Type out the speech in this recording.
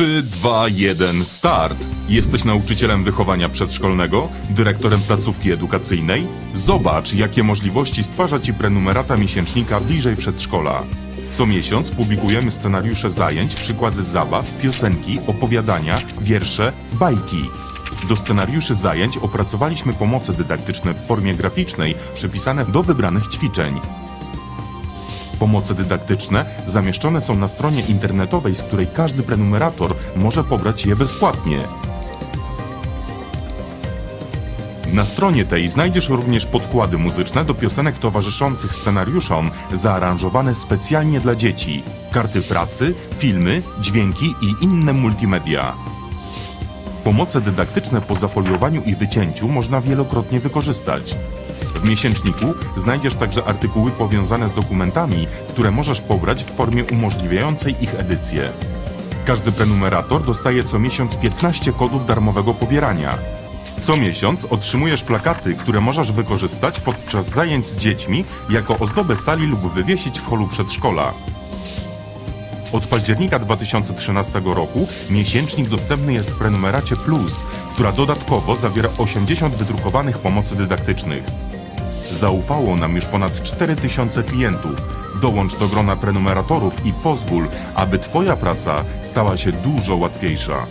3, 2, 1, start! Jesteś nauczycielem wychowania przedszkolnego, dyrektorem placówki edukacyjnej? Zobacz, jakie możliwości stwarza Ci prenumerata miesięcznika bliżej przedszkola. Co miesiąc publikujemy scenariusze zajęć, przykłady zabaw, piosenki, opowiadania, wiersze, bajki. Do scenariuszy zajęć opracowaliśmy pomoce dydaktyczne w formie graficznej, przypisane do wybranych ćwiczeń. Pomoce dydaktyczne zamieszczone są na stronie internetowej, z której każdy prenumerator może pobrać je bezpłatnie. Na stronie tej znajdziesz również podkłady muzyczne do piosenek towarzyszących scenariuszom, zaaranżowane specjalnie dla dzieci, karty pracy, filmy, dźwięki i inne multimedia. Pomoce dydaktyczne po zafoliowaniu i wycięciu można wielokrotnie wykorzystać. W miesięczniku znajdziesz także artykuły powiązane z dokumentami, które możesz pobrać w formie umożliwiającej ich edycję. Każdy prenumerator dostaje co miesiąc 15 kodów darmowego pobierania. Co miesiąc otrzymujesz plakaty, które możesz wykorzystać podczas zajęć z dziećmi jako ozdobę sali lub wywiesić w holu przedszkola. Od października 2013 roku miesięcznik dostępny jest w prenumeracie Plus, która dodatkowo zawiera 80 wydrukowanych pomocy dydaktycznych. Zaufało nam już ponad 4000 klientów. Dołącz do grona prenumeratorów i pozwól, aby Twoja praca stała się dużo łatwiejsza.